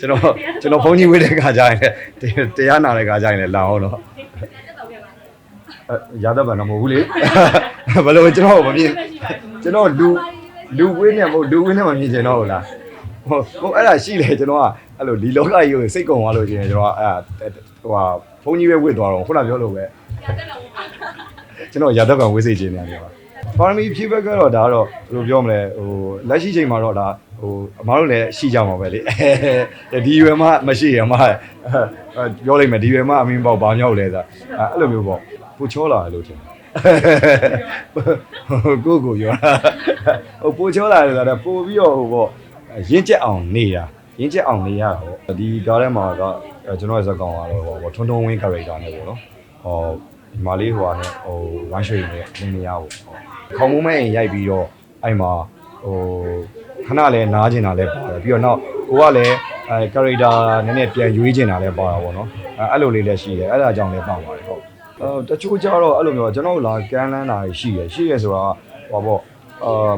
ကျွန်တော်ကျွန်တော်ဖုန်းကြီးဝေးတဲ့ခါကျရင်လည်းတရားနာတဲ့ခါကျရင်လည်းလာအောင်တော့အဲရတတ်ပါတော့မဟုတ်ဘူးလေဘယ်လိုကျွန်တော်မမြင်ကျွန်တော်လူလူဝေးနေမဟုတ်လူဝေးနေမမြင်ချင်တော့ဘူးလားဟိုဟိုအဲ့ဒါရှိလေကျွန်တော်ကအဲ့လိုဒီလောကကြီးကိုစိတ်ကုံသွားလို့ရှိရင်ကျွန်တော်ကအဲ့ဟိုဟာဖုန်းကြီးပဲဝေ့သွားတော့ခုနပြောလို့ပဲကျွန်တော်ရတတ်ပါဝေးစိတ်ခြင်းနေတယ်ပါပါရမီဖြည့်ဘက်ကတော့ဒါကတော့ဘယ်လိုပြောမလဲဟိုလက်ရှိချိန်မှာတော့ဒါ ဟိုအမားတို့လည်းရှိကြမှာပဲလေဒီရွယ်မှမရှိရမှာပြောလိုက်မယ်ဒီရွယ်မှအမင်းပေါ့ဘာမြောက်လဲဆိုအဲ့လိုမျိုးပေါ့ပူချောလာတယ်လို့ထင်ကိုကိုရောဟိုပူချောလာတယ်ဆိုတော့ပို့ပြီးတော့ဟိုပေါ့ရင်းကျက်အောင်နေတာရင်းကျက်အောင်နေရတာပေါ့ဒီကားထဲမှာကကျွန်တော်ရဲ့ဇာတ်ကောင်ကတော့ဟိုထွန်းထွန်းဝင်း character နဲ့ပေါ့နော်ဟောဒီမာလေးဟိုဟာနဲ့ဟိုဝမ်းရွှေနဲ့နေနေရပေါ့ခေါင်းမုံမဲရိုက်ပြီးတော့အဲ့မှာဟို ခဏလဲနားကျင်တာလဲပါတယ်ပြီးတော့နောက်ကိုကလည်းအဲ character နည်းနည်းပြန်ရွေးကျင်တာလဲပါတာပေါ့နော်အဲအဲ့လိုလေးလည်းရှိတယ်အဲ့ဒါကြောင့်လည်းပါပါတယ်ဟုတ်အဲတချို့ကြတော့အဲ့လိုမျိုးကျွန်တော်လာကမ်းလန်းတာရှိတယ်ရှိရဆိုတာဟောပေါ့အာ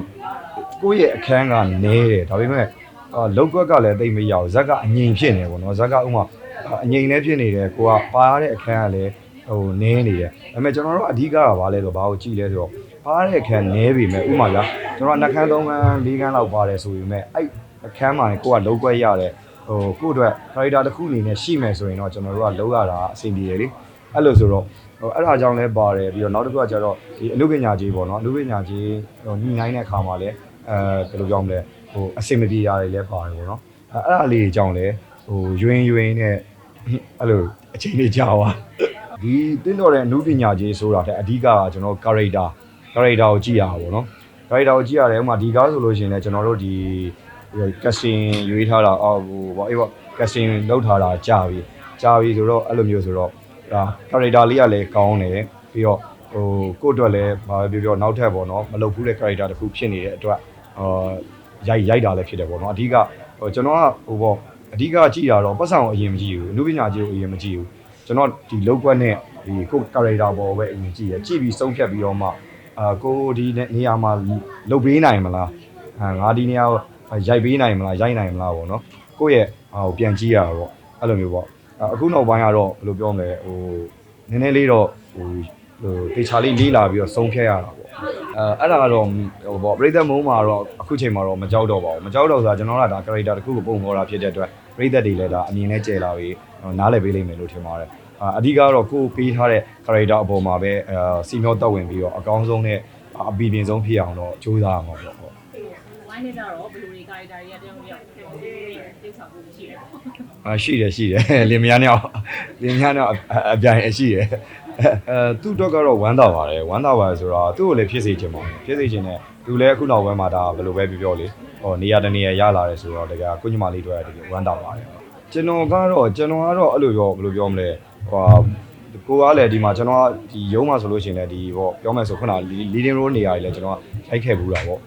ကိုယ့်ရဲ့အခန်းကနဲတယ်ဒါပေမဲ့အာလောက်ကွက်ကလည်းတိတ်မရအောင်ဇက်ကအငြိမ်ဖြစ်နေပေါ့နော်ဇက်ကဥမာအငြိမ်လည်းဖြစ်နေတယ်ကိုကပါရတဲ့အခန်းကလည်းဟိုနည်းနေတယ်ဒါပေမဲ့ကျွန်တော်တို့အဓိကကဘာလဲဆိုတော့ဘာကိုကြည့်လဲဆိုတော့ ပါရတဲ့အခန်းနည်းပြီမဲ့ဥမာလားကျွန်တော်နှခမ်းသုံးခမ်းလေးခမ်းလောက်ပါတယ်ဆိုပေမဲ့အဲ့အခန်းမှာကိုကလောက်ကွက်ရတယ်ဟိုကိုယ့်အတွက် character တစ်ခုအနေနဲ့ရှိမယ်ဆိုရင်တော့ကျွန်တော်တို့ကလောက်ရတာအဆင်ပြေတယ်လေအဲ့လိုဆိုတော့ဟိုအဲ့ဒါကြောင့်လဲပါတယ်ပြီးတော့နောက်တစ်ခုကကျတော့ဒီအနုပညာကြီးပေါ့နော်အနုပညာကြီးဟိုညှိနှိုင်းတဲ့အခါမှာလဲအဲဘယ်လိုပြောမလဲဟိုအဆင်မပြေရတယ်လဲပါတယ်ပေါ့နော်အဲအဲ့ဒါလေးအကြောင်းလဲဟိုယွင်းယွင်းနဲ့အဲ့လိုအချိန်လေးကြာသွားဒီတင်းတော်တဲ့အနုပညာကြီးဆိုတာတဲ့အဓိကကကျွန်တော် character character ကိုကြည့်ရတာပေါ့နော် character ကိုကြည့်ရတယ်ဥပမာဒီကားဆိုလို့ရှိရင်လည်းကျွန်တော်တို့ဒီ casting ရွေးထားတာအော်ဟိုဘာအေးပေါ့ casting လုပ်ထားတာကြာပြီကြာပြီဆိုတော့အဲ့လိုမျိုးဆိုတော့ဒါ character လေးကလည်းကောင်းတယ်ပြီးတော့ဟိုကိုယ့်အတွက်လည်းဘာပဲပြောပြောနောက်ထပ်ပေါ့နော်မလုပ်ဘူးတဲ့ character တစ်ခုဖြစ်နေတဲ့အတွက်အာရိုက်ရိုက်တာလည်းဖြစ်တယ်ပေါ့နော်အဓိကဟိုကျွန်တော်ကဟိုပေါ့အဓိကကြည့်တာတော့ပတ်စံကိုအရင်မကြည့်ဘူးအနုပညာကြီးကိုအရင်မကြည့်ဘူးကျွန်တော်ဒီလောက်ကွက်နဲ့ဒီကို character ပေါ်ပဲအရင်ကြည့်ရကြည့်ပြီးဆုံးဖြတ်ပြီးတော့မှ အာကိုဒီနေရာမှာလုတ်ပေးနိုင်မလားအာငါဒီနေရာကိုရိုက်ပေးနိုင်မလားရိုက်နိုင်မလားပေါ့နော်ကိုယ့်ရဲ့ဟိုပြန်ကြည့်ရတာပေါ့အဲ့လိုမျိုးပေါ့အခုနောက်ပိုင်းကတော့ဘယ်လိုပြောမလဲဟိုနည်းနည်းလေးတော့ဟိုဟိုတေချာလေးလေးလာပြီးတော့ဆုံးဖြတ်ရတာပေါ့အဲအဲ့ဒါကတော့ဟိုပေါ့ပရိသတ်မုံမှာတော့အခုချိန်မှာတော့မကြောက်တော့ပါဘူးမကြောက်တော့ဆိုတာကျွန်တော်ကဒါ character တစ်ခုကိုပုံဖော်တာဖြစ်တဲ့အတွက်ပရိသတ်တွေလည်းဒါအမြင်နဲ့ကျဲလာပြီးနားလည်ပေးလိမ့်မယ်လို့ထင်ပါတယ် အဓိကတော့ကိုယ်ပေးထားတဲ့ character အပေါ်မှာပဲအဲစီမျောတက်ဝင်ပြီးတော့အကောင်းဆုံးနဲ့အပီပြင်ဆုံးဖြစ်အောင်တော့ကြိုးစားရမှာပေါ့ဟုတ်ဝိုင်းနေကြတော့ဘယ်လိုတွေကာရီတာတွေကတယောက်တယောက်တိတ်ဆောင်ဖို့ရှိတယ်ပေါ့အာရှိတယ်ရှိတယ်လင်မယားနဲ့လင်မယားနဲ့အပြိုင်အရှိတယ်အဲသူ့တော့ကတော့ဝမ်းသာပါတယ်ဝမ်းသာပါတယ်ဆိုတော့သူ့ကိုလည်းဖြစ်စေချင်ပါတယ်ဖြစ်စေချင်တယ်သူလည်းအခုနောက်ပိုင်းမှာဒါဘယ်လိုပဲပြောပြောလေဟောနေရာတနေရာရလာတယ်ဆိုတော့တကယ်ကိုညီမလေးတို့ကတကယ်ဝမ်းသာပါတယ်ကျွန်တော်ကတော့ကျွန်တော်ကတော့အဲ့လိုပြောဘယ်လိုပြောမလဲ ဟိုကိုကလည်းဒီမှာကျွန်တော်ကဒီရုံးမှာဆိုလို့ရှိရင်လည်းဒီပေါ့ပြောမယ်ဆိုခုန leading role နေရာကြီးလည်းကျွန်တော်ကရိုက်ခဲ့ဘူးတာပေါ့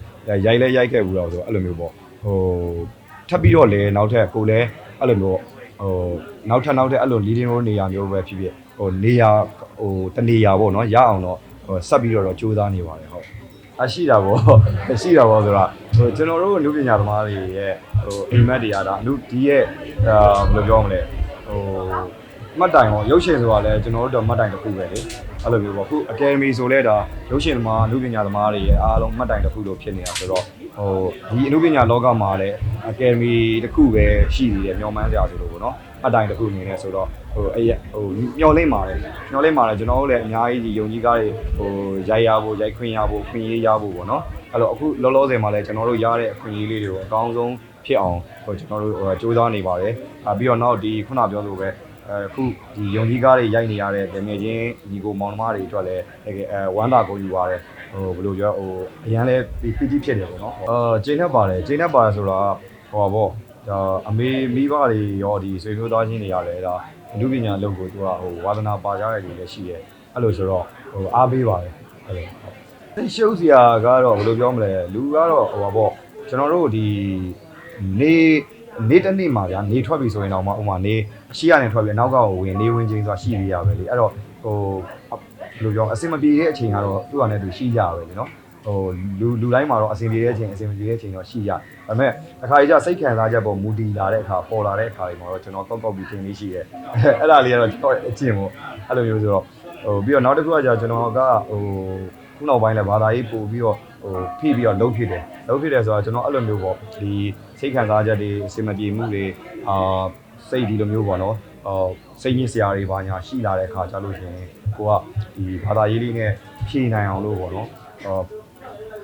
ရိုက်လဲရိုက်ခဲ့ဘူးတာဆိုအဲ့လိုမျိုးပေါ့ဟိုထပ်ပြီးတော့လည်းနောက်ထပ်ကိုလည်းအဲ့လိုမျိုးဟိုနောက်ထပ်နောက်ထပ်အဲ့လို leading role နေရာမျိုးပဲဖြစ်ဖြစ်ဟိုနေရာဟိုတနေရာပေါ့နော်ရအောင်တော့ဟိုဆက်ပြီးတော့ကြိုးစားနေပါတယ်ဟုတ်အရှိတာပေါ့ရှိတာပေါ့ဆိုတာဟိုကျွန်တော်တို့လူပညာသမားတွေရဲ့ဟိုအိမ်မက်တွေကဒါလူဒီရဲ့အာဘယ်လိုပြောမလဲဟို မှတ်တိုင်ပေါ့ရုပ်ရှင်ဆိုတာလည်းကျွန်တော်တို့တော့မှတ်တိုင်တစ်ခုပဲလေအဲ့လိုမျိုးပေါ့အခုအကယ်ဒမီဆိုလဲဒါရုပ်ရှင်သမားလူပညာသမားတွေရဲ့အားလုံးမှတ်တိုင်တစ်ခုလို့ဖြစ်နေတာဆိုတော့ဟိုဒီအနုပညာလောကမှာလည်းအကယ်ဒမီတစ်ခုပဲရှိနေတယ်မျောမှန်းစရာဆိုလို့ပေါ့နော်မှတ်တိုင်တစ်ခုအနေနဲ့ဆိုတော့ဟိုအဲ့ဟိုမျောလင့်ပါတယ်မျောလင့်ပါတယ်ကျွန်တော်တို့လည်းအများကြီးဒီယုံကြည်ကားတွေဟိုရိုက်ရဖို့ရိုက်ခွင့်ရဖို့ခွင့်ရေးရဖို့ပေါ့နော်အဲ့လိုအခုလောလောဆယ်မှာလည်းကျွန်တော်တို့ရတဲ့အခွင့်အရေးလေးတွေကိုအကောင်းဆုံးဖြစ်အောင်ဟိုကျွန်တော်တို့ဟိုစူးစမ်းနေပါတယ်။ပြီးတော့နောက်ဒီခုနပြောလိုပဲ အခုဒီယုံကြည်ကားတွေရိုက်နေရတဲ့ဗမေချင်းညီကိုမောင်နှမတွေအတွက်လည်းတကယ်အဲဝမ်းသာကိုယူပါတယ်ဟိုဘယ်လိုပြောဟိုအရန်လဲပီတိဖြစ်တယ်ပေါ့နော်။အာကျင်းနဲ့ပါတယ်ကျင်းနဲ့ပါတယ်ဆိုတာဟိုပါပေါ့ဒါအမေမိဘတွေရောဒီဆွေမျိုးသားချင်းတွေရတယ်ဒါအမှုပညာလုပ်ကိုသူကဟိုဝါသနာပါကြတဲ့လူလည်းရှိတယ်အဲ့လိုဆိုတော့ဟိုအားပေးပါတယ်အဲ့လိုသိရှုပ်စရာကတော့ဘယ်လိုပြောမလဲလူကတော့ဟိုပါပေါ့ကျွန်တော်တို့ဒီနေ နေတစ်နေ့မှာဗျာနေထွက်ပြီဆိုရင်တော့မှဥမာနေအရှိကနေထွက်ပြီအနောက်ကဝင်နေဝင်ချင်းဆိုတာရှိသေးရပဲလေအဲ့တော့ဟိုဘယ်လိုပြောအဆင်မပြေတဲ့အချိန်ကတော့သူ့အနေနဲ့သူရှိကြရပဲလေနော်ဟိုလူလူတိုင်းမှာတော့အဆင်ပြေတဲ့အချိန်အဆင်မပြေတဲ့အချိန်တော့ရှိကြဒါပေမဲ့တစ်ခါကြီးကျစိတ်ခံစားချက်ပေါ်မူတည်လာတဲ့အခါပေါ်လာတဲ့အခါတွေမှာတော့ကျွန်တော်ကောက်ကောက်ပြီးတင်လေးရှိတယ်အဲ့ဒါလေးကတော့ကျွန်တော်အကျင့်ပေါ့အဲ့လိုမျိုးဆိုတော့ဟိုပြီးတော့နောက်တစ်ခုကကျကျွန်တော်ကဟိုခုနောက်ပိုင်းလည်းဘာသာရေးပို့ပြီးတော့ ဟိုဖိပြီးတော့လှုပ်ဖြစ်တယ်လှုပ်ဖြစ်တယ်ဆိုတော့ကျွန်တော်အဲ့လိုမျိုးပေါ့ဒီစိတ်ခံစားချက်တွေအဆင်မပြေမှုတွေအာစိတ်ဒီလိုမျိုးပေါ့နော်ဟိုစိတ်ညစ်စရာတွေဘာညာရှိလာတဲ့အခါကျလို့ရှိရင်ကိုကဒီဘာသာရေးလေးနဲ့ဖြေနိုင်အောင်လို့ပေါ့နော်ဟို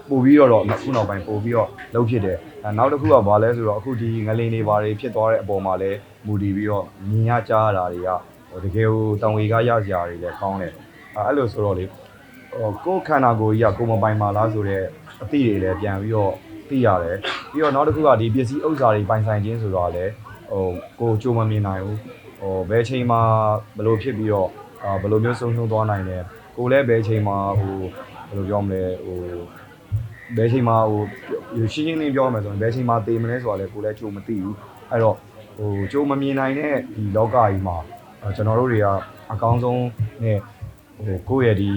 ပို့ပြီးတော့တော့ခုနောက်ပိုင်းပို့ပြီးတော့လှုပ်ဖြစ်တယ်အဲနောက်တစ်ခုကဘာလဲဆိုတော့အခုဒီငလင်တွေဘာတွေဖြစ်သွားတဲ့အပေါ်မှာလဲမူတည်ပြီးတော့မြင်ရကြားရတာတွေကဟိုတကယ်ကိုတောင်ဝေကရစရာတွေလည်းကောင်းတယ်အဲအဲ့လိုဆိုတော့လေ ဟိုကိုယ်ခန္ဓာကိုယ်ကြီးကကိုယ်မပိုင်ပါလားဆိုတော့အသည့်တွေလည်းပြန်ပြီးတော့သိရတယ်ပြီးတော့နောက်တစ်ခုကဒီပစ္စည်းဥစ္စာတွေပိုင်ဆိုင်ခြင်းဆိုတော့လည်းဟိုကိုယ်ကြိုးမမြင်နိုင်ဘူးဟိုဘယ်ချိန်မှာဘယ်လိုဖြစ်ပြီးတော့အာဘယ်လိုမျိုးဆုံးရှုံးသွားနိုင်တယ်ကိုယ်လည်းဘယ်ချိန်မှာဟိုဘယ်လိုပြောမလဲဟိုဘယ်ချိန်မှာဟိုရှင်းရှင်းလင်းပြောရမယ်ဆိုရင်ဘယ်ချိန်မှာတည်မလဲဆိုတာလည်းကိုယ်လည်းကြိုမသိဘူးအဲ့တော့ဟိုကြိုမမြင်နိုင်တဲ့ဒီလောကကြီးမှာအဲကျွန်တော်တို့တွေကအကောင်းဆုံးနဲ့ဟိုကိုယ့်ရဲ့ဒီ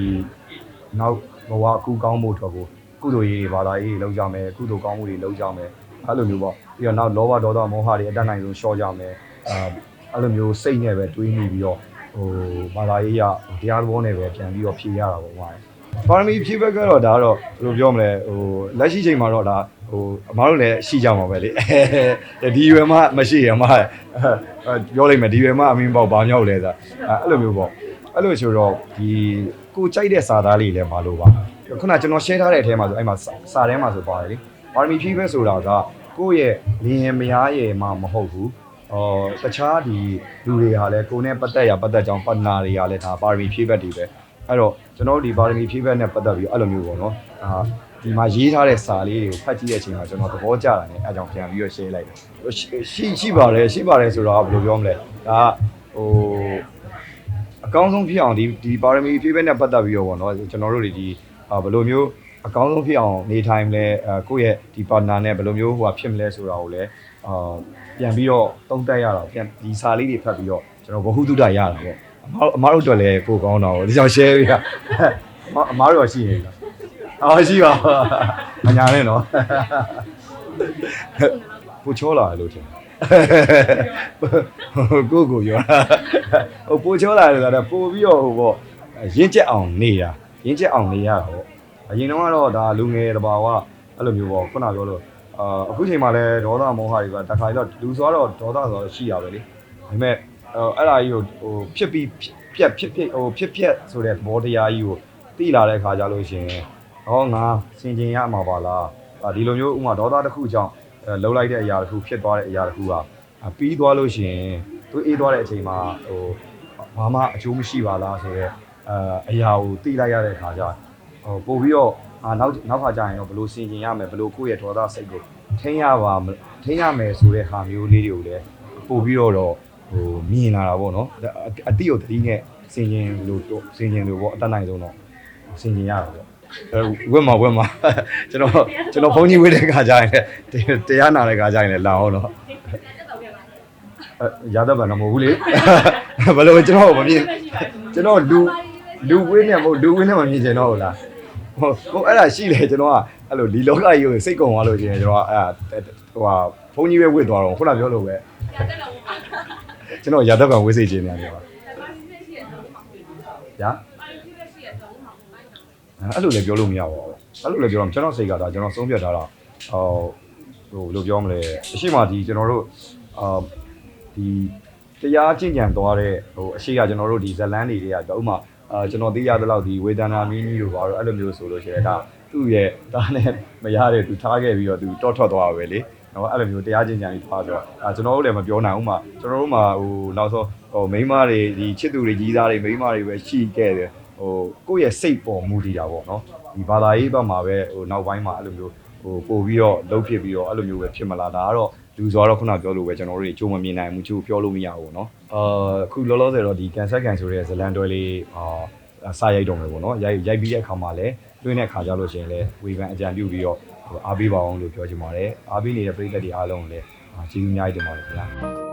နောက်ဘဝအကူကောင်းမှုအတွက်ကိုကုသိုလ်ရေးတွေဘာသာရေးတွေလုပ်ကြမယ်ကုသိုလ်ကောင်းမှုတွေလုပ်ကြမယ်အဲ့လိုမျိုးပေါ့ပြီးတော့နောက်လောဘဒေါသမောဟတွေအတတ်နိုင်ဆုံးရှော့ကြမယ်အဲအဲ့လိုမျိုးစိတ်နဲ့ပဲတွေးနေပြီးတော့ဟိုဘာသာရေးရတရားသဘောနဲ့ပဲပြန်ပြီးတော့ဖြေရတာပေါ့ဟုတ်ပါမီဖြေဘက်ကတော့ဒါကတော့ဘယ်လိုပြောမလဲဟိုလက်ရှိချိန်မှာတော့ဒါဟိုအမားတို့လည်းရှိကြမှာပဲလေဒီရွယ်မှမရှိရမှာပြောလိုက်မယ်ဒီရွယ်မှအမင်းပေါ့ဘာမြောက်လဲဆိုတာအဲ့လိုမျိုးပေါ့ အဲ့လိုဆိုတော့ဒီကိုကြိုက်တဲ့စာသားလေးလည်းမလိုပါခုနကျွန်တော် share ထားတဲ့အထဲမှာဆိုအဲ့မှာစာထဲမှာဆိုပါတယ်လေပါရမီဖြည့်ဘက်ဆိုတာကကိုယ့်ရဲ့လင်းရင်မယားရဲ့မှမဟုတ်ဘူးအော်တခြားဒီလူတွေဟာလည်းကိုယ်နဲ့ပတ်သက်ရပတ်သက်ကြောင်းပတ်နာတွေကလည်းဒါပါရမီဖြည့်ဘက်တွေပဲအဲ့တော့ကျွန်တော်တို့ဒီပါရမီဖြည့်ဘက်နဲ့ပတ်သက်ပြီးအဲ့လိုမျိုးပေါ့နော်အာဒီမှာရေးထားတဲ့စာလေးတွေကိုဖတ်ကြည့်တဲ့အချိန်မှာကျွန်တော်သဘောကျတာနဲ့အဲကြောင့်ပြန်ပြီးတော့ share လိုက်တယ်ရှိရှိပါတယ်ရှိပါတယ်ဆိုတော့ဘယ်လိုပြောမလဲဒါကဟိုအ ကောင်းဆုံးဖြစ်အောင်ဒီဒီပါရမီဖြည့်ဘက်နဲ့ပတ်သက်ပြီးတော့ပေါ့နော်ကျွန်တော်တို့တွေဒီအာဘယ်လိုမျိုးအကောင်းဆုံးဖြစ်အောင်နေထိုင်မလဲအဲကိုယ့်ရဲ့ဒီ partner နဲ့ဘယ်လိုမျိုးဟိုဟာဖြစ်မလဲဆိုတာကိုလည်းအာပြန်ပြီးတော့တုံးတက်ရတာပြန်ဒီစာလေးတွေဖတ်ပြီးတော့ကျွန်တော်ဘ ഹു တုဒရရတာပေါ့အမအမတို့အတွက်လည်းပိုကောင်းတာပေါ့ဒီကြောင့် share ပေးတာအမအမတို့ရောရှိနေပြီလားအော်ရှိပါမညာနဲ့နော်ပူချောလာတယ်လို့ထင် ကိုကိုရောဟိုပူချောလာတယ်ဆိုတော့ပို့ပြီးတော့ဟိုပေါ့ရင်းချက်အောင်နေတာရင်းချက်အောင်နေရတာပေါ့အရင်တော့ကတော့ဒါလူငယ်တဘာဝအဲ့လိုမျိုးပေါ့ခုနပြောလို့အာအခုချိန်မှာလဲဒေါသမောဟတွေကတခါတော့လူဆိုတော့ဒေါသဆိုတော့ရှိရပဲလေဒါပေမဲ့အဲ့ဒါကြီးကိုဟိုဖြစ်ပြီးပြက်ဖြစ်ဖြစ်ဟိုဖြစ်ဖြစ်ဆိုတဲ့သဘောတရားကြီးကိုသိလာတဲ့ခါကြလို့ရှင်ဟောငါစင်ကျင်ရမှာပါလားဒီလိုမျိုးဥမာဒေါသတစ်ခုကြောင့် လှုပ်လိုက်တဲ့အရာတစ်ခုဖြစ်သွားတဲ့အရာတစ်ခုကပြီးသွားလို့ရှင်သူအေးသွားတဲ့အချိန်မှာဟိုဘာမှအကျိုးမရှိပါလားဆိုတော့အအရာကိုသိလိုက်ရတဲ့ခါကျဟိုပို့ပြီးတော့အာနောက်နောက်ခါကျရင်တော့ဘလို့စင်ကျင်ရမယ်ဘလို့ကိုယ့်ရဲ့ဒေါသစိတ်ကိုထိန်းရပါထိန်းရမယ်ဆိုတဲ့ဟာမျိုးလေးတွေကိုလည်းပို့ပြီးတော့တော့ဟိုမြင်လာတာပေါ့နော်အတိကိုတတိနဲ့စင်ကျင်လို့စင်ကျင်လို့ပေါ့အတတ်နိုင်ဆုံးတော့စင်ကျင်ရတာပေါ့အဲ ဝက်မှာဝက်မှာကျွန်တော်ကျွန်တော်ဘုန်းကြီးဝေးတဲ့ခါကျရင်လည်းတရားနာတဲ့ခါကျရင်လည်းလာအောင်တော့အဲရတတ်ပါတော့မဟုတ်ဘူးလေဘယ်လိုကျွန်တော်မမြင်ကျွန်တော်လူလူဝေးနဲ့မဟုတ်လူဝေးနဲ့မမြင်ချင်တော့ဘူးလားဟိုဟိုအဲ့ဒါရှိလေကျွန်တော်ကအဲ့လိုလီလောကကြီးကိုစိတ်ကုံသွားလို့ရှိရင်ကျွန်တော်ကအဲ့ဟိုဟာဘုန်းကြီးပဲဝစ်သွားတော့ခုနပြောလို့ပဲကျွန်တော်ရတတ်ပါဝေးစိတ်ခြင်းနေရတယ်ပါညာ အဲ့လိုလည်းပြောလို့မရပါဘူးအဲ့လိုလည်းပြောတော့ကျွန်တော်စိတ်ကဒါကျွန်တော်ဆုံးဖြတ်ထားတာဟိုဟိုဘယ်လိုပြောမလဲအရှိမဒီကျွန်တော်တို့အာဒီတရားကျင့်ကြံသွားတဲ့ဟိုအရှိကကျွန်တော်တို့ဒီဇလန်းတွေတွေကဥမာအာကျွန်တော်သိရတဲ့လောက်ဒီဝေဒနာမင်းကြီးတို့ဘာလို့အဲ့လိုမျိုးဆိုလို့ရှိရင်ဒါသူ့ရဲ့ဒါနဲ့မရတဲ့သူထားခဲ့ပြီးတော့သူတောထွက်သွားပဲလေနော်အဲ့လိုမျိုးတရားကျင့်ကြံပြီးသွားဆိုတော့အာကျွန်တော်တို့လည်းမပြောနိုင်ဘူးမှာကျွန်တော်တို့မှာဟိုနောက်ဆုံးဟိုမိန်းမတွေဒီချစ်သူတွေကြီးသားတွေမိန်းမတွေပဲရှိခဲ့တယ် ဟိုကိုယ့်ရဲ့စိတ်ပေါ်မူတည်တာပေါ့နော်ဒီဘာသာရေးဘက်မှာပဲဟိုနောက်ပိုင်းမှာအဲ့လိုမျိုးဟိုပို့ပြီးတော့လှုပ်ဖြစ်ပြီးတော့အဲ့လိုမျိုးပဲဖြစ်မလားဒါကတော့လူဆိုတော့ခုနပြောလို့ပဲကျွန်တော်တို့တွေကြိုးမမြင်နိုင်ဘူးကြိုးပြောလို့မရဘူးเนาะအာအခုလောလောဆယ်တော့ဒီကန်ဆက်ကန်ဆိုတဲ့ဇလန်တွဲလေးအာစာရိုက်တော့မယ်ပေါ့เนาะရိုက်ရိုက်ပြီးတဲ့အခါမှာလည်းတွင်းတဲ့အခါကြလို့ရှိရင်လည်းဝေဖန်အကြံပြုပြီးတော့ဟိုအားပေးပါအောင်လို့ပြောချင်ပါတယ်အားပေးနေတဲ့ပရိသတ်တွေအားလုံးကိုလည်းကျေးဇူးအများကြီးတင်ပါတယ်ခင်ဗျာ